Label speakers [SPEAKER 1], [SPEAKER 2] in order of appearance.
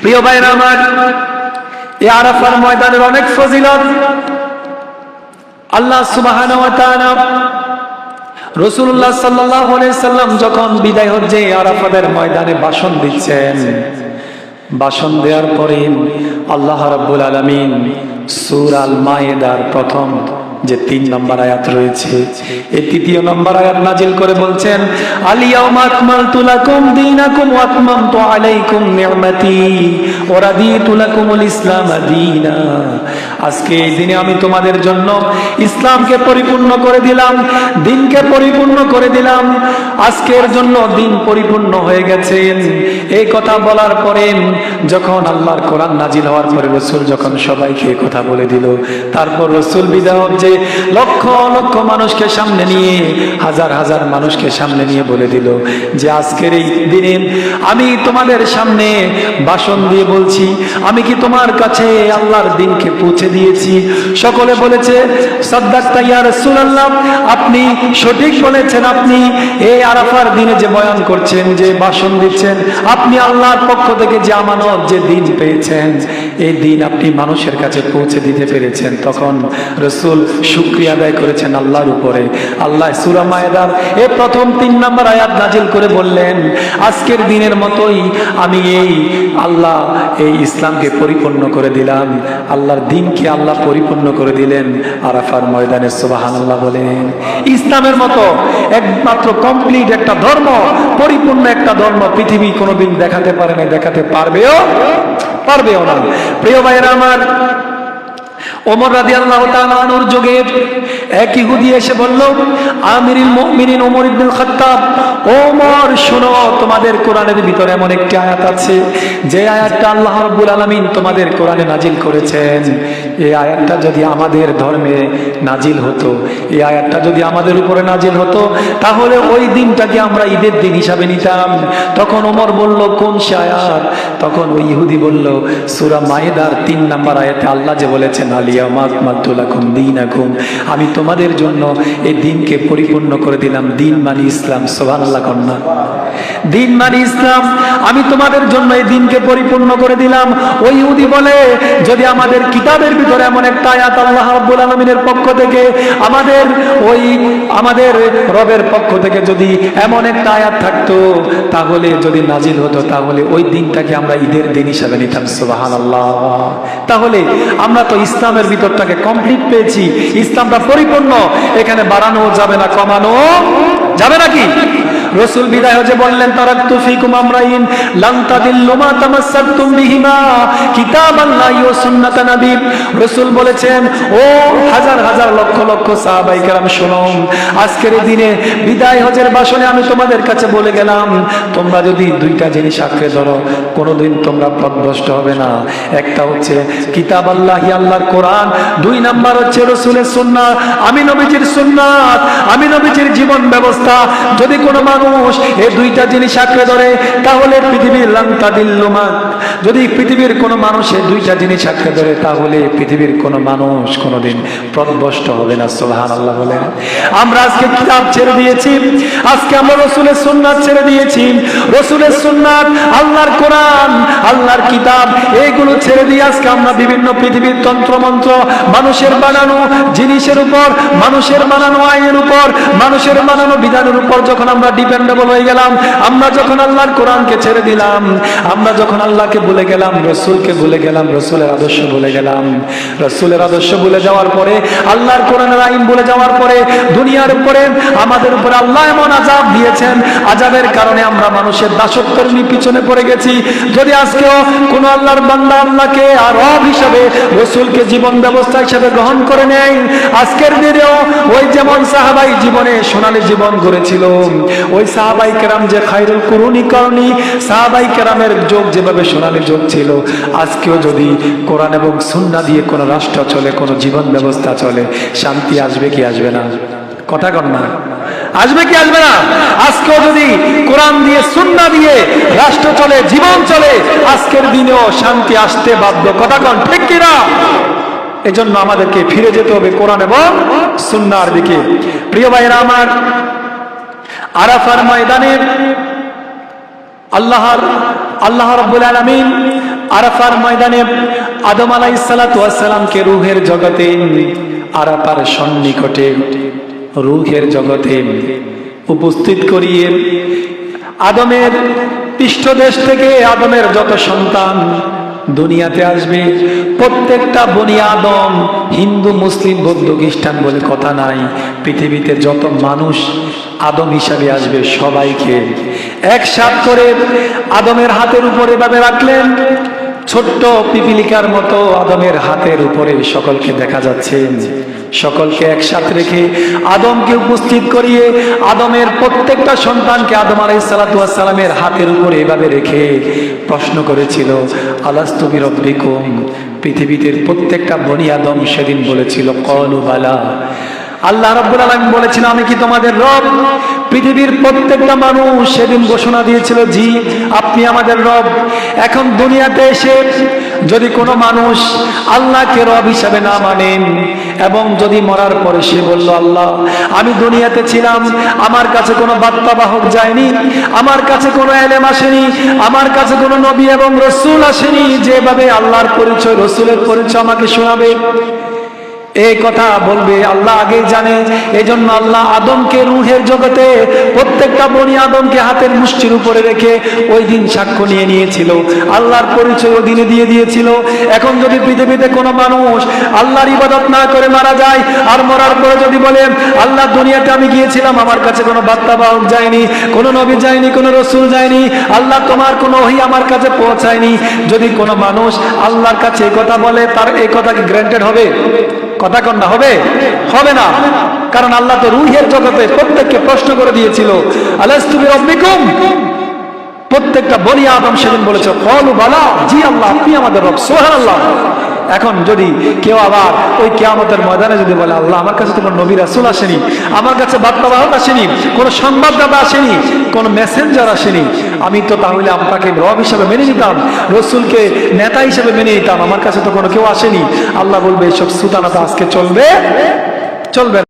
[SPEAKER 1] প্রিয় ভাইরা আমার, এই আরাফার ময়দানের অনেক ফজিলত। আল্লাহ তাআলা রসুল্লাহ সাল্লাম যখন বিদায় হজ্জে আরাফাদের ময়দানে ভাষণ দিচ্ছেন, ভাষণ দেওয়ার পরে আল্লাহ রাব্বুল আলামিন সূরা আল মায়েদার প্রথম যে তিন নম্বর আয়াত রয়েছে। এই তৃতীয় নম্বর আয়াত নাজিল করে বলছেন আলিয়াউমা আকমালতু লাকুম দীনাকুম ওয়া আতমামতু আলাইকুম নি'মাতি। আজকে এই দিনে আমি তোমাদের জন্য ইসলামকে পরিপূর্ণ করে দিলাম, দিনকে পরিপূর্ণ করে দিলাম। আজকের জন্য দিন পরিপূর্ণ হয়ে এই কথা বলার পরে যখন আল্লাহর কোরআন নাজিল হওয়ার পরে রসুল যখন সবাইকে কথা বলে দিল, তারপর রসুল বিদায় হচ্ছে লক্ষ লক্ষ মানুষকে সামনে নিয়ে, হাজার হাজার মানুষকে সামনে নিয়ে বলে দিল যে আজকের এই দিনে আমি তোমাদের সামনে ভাষণ দিয়ে বলছি, আমি কি তোমার কাছে আল্লাহর দিনকে পৌঁছে দিয়েছি? সকলে বলেছে আপনি সঠিক বলেছেন, আপনি এই আরাফার দিনে যে বয়ান করছেন, যে ভাষণ দিচ্ছেন, আপনি আল্লাহর পক্ষ থেকে যে আমানত, যে দিন পেয়েছেন। এই দিন আপনি মানুষের কাছে পৌঁছে দিতে পেরেছেন। তখন রসুল শুক্রিয়া আদায় করেছেন আল্লাহর উপরে। আল্লাহ সূরা মায়েদার এই প্রথম তিন নম্বর আয়াত নাজিল করে বললেন, আজকের দিনের মতোই আমি এই আল্লাহ, এই ইসলামকে পরিপূর্ণ করে দিলাম। আল্লাহর দিনকে আল্লাহ পরিপূর্ণ করে দিলেন। আরাফার ময়দানে সুবাহান আল্লাহ বলেন, ইসলামের মতো একমাত্র কমপ্লিট একটা ধর্ম, পরিপূর্ণ একটা ধর্ম পৃথিবী কোনোদিন দেখাতে পারে না দেখাতে পারবেও পারবেও না। প্রিয় ভাইয়ের আমার, ওমর রাদি আল্লাহ এক ইহুদি এসে বলল আমির ওমর ইবনুল খাত্তাব, ওমর, শোনো, তোমাদের কোরআনের ভিতরে এমন একটি আয়াত আছে, যে আয়াতটা আল্লাহ রবুল আলমিন তোমাদের কোরআনে নাজিল করেছেন। এই আয়াতটা যদি আমাদের ধর্মে নাজিল হতো, এই আয়াতটা যদি আমাদের উপরে নাজিল হতো, তাহলে ওই দিনটাকে আমরা ঈদের দিন হিসাবে নিতাম। তখন ওমর বলল, কোন সে আয়াত? তখন ওই ইহুদি বলল, সূরা মায়েদার তিন নাম্বার আয়াতে আল্লাহ যে বলেছেন আলিয়া মাকমাতুলাকুম দীনাকুম। আমি তোমাদের জন্য এই দিনকে পরিপূর্ণ করে দিলাম, দিন মানি ইসলাম। সুবহানাল্লাহ কন্যা দিন মানি ইসলাম। আমি তোমাদের জন্য এই দিনকে পরিপূর্ণ করে দিলাম। ওই ইহুদি বলে, যদি আমাদের কিতাবের ভিতরে এমন একটা আয়াত আল্লাহ রাব্বুল আলামিনের পক্ষ থেকে আমাদের ওই আমাদের রবের পক্ষ থেকে যদি এমন একটা আয়াত থাকতো, তাহলে যদি নাজিল হতো, তাহলে ওই দিনটাকে আমরা ঈদের দিন হিসাবে নিতাম, সুবহানাল্লাহ। তাহলে আমরা তো ইসলামের ভিতরটাকে কমপ্লিট পেয়েছি, ইসলামটা পরিপূর্ণ। এখানে বাড়ানো যাবে না, কমানো যাবে নাকি রসুল বিদায় হয়ে বললেন, তারাক্তু ফিকুম আমরাইন লান তাদিল্লু মা তামাসসাকতুম বিহিমা সুন্নাত নবী। রসুল বলেছেন, ও হাজার হাজার লক্ষ লক্ষ সাহাবাই কেরাম আজকের দিনে বিদায় হজের ভাষণে আমি তোমাদের কাছে বলে গেলাম, তোমরা যদি দুইটা জিনিস আঁকড়ে ধরো, কোনোদিন তোমরা পথভ্রষ্ট হবে না। একটা হচ্ছে কিতাব আল্লাহি আল্লাহর কোরআন। দুই নাম্বার হচ্ছে রসুলের সুন্নাত আমি নবীজির সুন্নাত আমি নবীজির জীবন ব্যবস্থা। যদি কোনো মানুষ এই দুইটা জিনিস আঁকড়ে ধরে, তাহলে পৃথিবীর লাংতা দিল্লুমা যদি পৃথিবীর কোনো মানুষ এই দুইটা জিনিস আঁকড়ে ধরে, তাহলে পৃথিবীর কোনো মানুষ কোনোদিন প্রদভষ্ট হবে না সোহান আল্লাহ বলেন। আমরা আজকে কিতাব ছেড়ে দিয়েছি, আজকে আমরা রসুলের সুন্নাত ছেড়ে দিয়েছি। রসুলের সুন্নাত, আল্লাহর কোরআন, আল্লাহর কিতাব এইগুলো ছেড়ে দিয়ে আজকে আমরা বিভিন্ন পৃথিবীর তন্ত্রমন্ত্র, মানুষের বানানো জিনিসের উপর, মানুষের বানানো আইনের উপর, মানুষের বানানো বিধানের উপর যখন আমরা ডিপেন্ডেবল হয়ে গেলাম। আমরা যখন আল্লাহর কোরআনকে ছেড়ে দিলাম, আমরা যখন আল্লাহকে ভুলে গেলাম, রসুলকে ভুলে গেলাম, রসুলের আদর্শ ভুলে গেলাম। রসুলের আদর্শ ভুলে যাওয়ার পরে, আল্লাহর কোরআনের আইন ভুলে যাওয়ার পরে, দুনিয়ার উপরে, আমাদের উপরে আল্লাহ এমন আজাব দিয়েছেন আজাবের কারণে আমরা মানুষের দাসত্বের পিছনে পড়ে গেছি। যদি আজকেও কোন আল্লাহর বান্দা আল্লাহকে আর রব হিসাবে, রসুলকে জীবন ব্যবস্থা হিসাবে গ্রহণ করে নেয়, আজকের দিনেও ওই যেমন সাহাবাই জীবনে সোনালী জীবন গড়েছিল ওই সাহাবাই কেরাম যে খাইরুল কুরুনি করণী সাহাবাই কেরামের যোগ যেভাবে সোনালী যোগ ছিল, আজকেও যদি কোরআন এবং সুন্না দিয়ে কোনো রাষ্ট্র চলে, কোনো জীবন ব্যবস্থা চলে, শান্তি আসবে কি আসবে না? কথা কর না। আসবে কি আসবে না? আজকেও যদি কোরআন দিয়ে সুন্না দিয়ে রাষ্ট্র চলে, জীবন চলে, আজকের দিনেও শান্তি আসতে বাধ্য। কথা কন, ঠিক কিনা এজন্য আমাদেরকে ফিরে যেতে হবে কোরআন এবং সুন্নার দিকে। প্রিয় ভাইরা আমার আরাফার ময়দানে আল্লাহর, আল্লাহ রাব্বুল আলামিন আরাফার ময়দানে আদম আলাইসালামকে রুহের জগতে, আরাফার সন্নিকটে রুহের জগতে উপস্থিত করিয়ে আদমের পৃষ্ঠদেশ থেকে আদমের যত সন্তান দুনিয়াতে আসবে। প্রত্যেকটা বনি আদম হিন্দু, মুসলিম, বৌদ্ধ, খ্রিস্টান বলে কথা নাই। পৃথিবীতে যত মানুষ আদম হিসাবে আসবে, সবাইকে একসাথ করে আদমের হাতের উপরে এভাবে রাখলেন। ছোট্ট পিপিলিকার মতো আদমের হাতের উপরে সকলকে দেখা যাচ্ছে। সকলকে একসাথে রেখে আদমকে উপস্থিত করিয়ে আদমের প্রত্যেকটা সন্তানকে আদম আলাইসালামের হাতের উপরে এভাবে রেখে প্রশ্ন করেছিল আলাস্তুবি পৃথিবীতে প্রত্যেকটা বনি আদম সেদিন বলেছিল, কলু বালা। আল্লাহ রব্বুল আলম বলেছিল আমি কি তোমাদের রব? পৃথিবীর প্রত্যেকটা মানুষ সেদিন ঘোষণা দিয়েছিল, জি, আপনি আমাদের রব। এখন দুনিয়াতে এসে যদি কোনো মানুষ আল্লাহকে রব হিসাবে না মানেন এবং যদি মরার পরে সে বলল, আল্লাহ, আমি দুনিয়াতে ছিলাম, আমার কাছে কোনো বার্তাবাহক যায়নি, আমার কাছে কোনো এলেম আসেনি, আমার কাছে কোনো নবী এবং রসুল আসেনি, যেভাবে আল্লাহর পরিচয়, রসুলের পরিচয় আমাকে শোনাবে। এই কথা বলবে, আল্লাহ আগেই জানে। এই জন্য আল্লাহ আদমকে রুহের জগতে প্রত্যেকটা বনি আদমকে হাতের মুষ্টির উপরে রেখে ওই দিন সাক্ষ্য নিয়ে নিয়েছিল। আল্লাহর পরিচয় ওই দিনে দিয়ে দিয়েছিল। এখন যদি পৃথিবীতে কোনো মানুষ আল্লাহর ইবাদত না করে মারা যায়, আর মরার পরে যদি বলে, আল্লাহ, দুনিয়াতে আমি গিয়েছিলাম, আমার কাছে কোনো বার্তা বার্তাবাহক যায়নি, কোনো নবী যায়নি, কোনো রসুল যায়নি, আল্লাহ তোমার কোনো ওহি আমার কাছে পৌঁছায়নি। যদি কোনো মানুষ আল্লাহর কাছে এই কথা বলে, তার এই কথা কি গ্রান্টেড হবে? কথা কন্যা হবে? হবে না। কারণ আল্লাহ তো রুহের জগতে প্রত্যেককে প্রশ্ন করে দিয়েছিল প্রত্যেকটা বলি আদম সেদিন বলেছে, কলু বালা, জি আল্লাহ, আপনি আমাদের রব সোহান আল্লাহ এখন যদি কেউ আবার ওই কেয়ামতের ময়দানে যদি বলে, আল্লাহ, আমার কাছে কোনো নবী রাসুল আসেনি, আমার কাছে বার্তাবাহক আসেনি, কোনো সংবাদদাতা আসেনি, কোনো মেসেঞ্জার আসেনি, আমি তো তাহলে আপনাকে রব হিসাবে মেনে নিতাম, রসুলকে নেতা হিসেবে মেনে নিতাম, আমার কাছে তো কোনো কেউ আসেনি আল্লাহ বলবে, এসব সুতানাতা আজকে চলবে চলবে।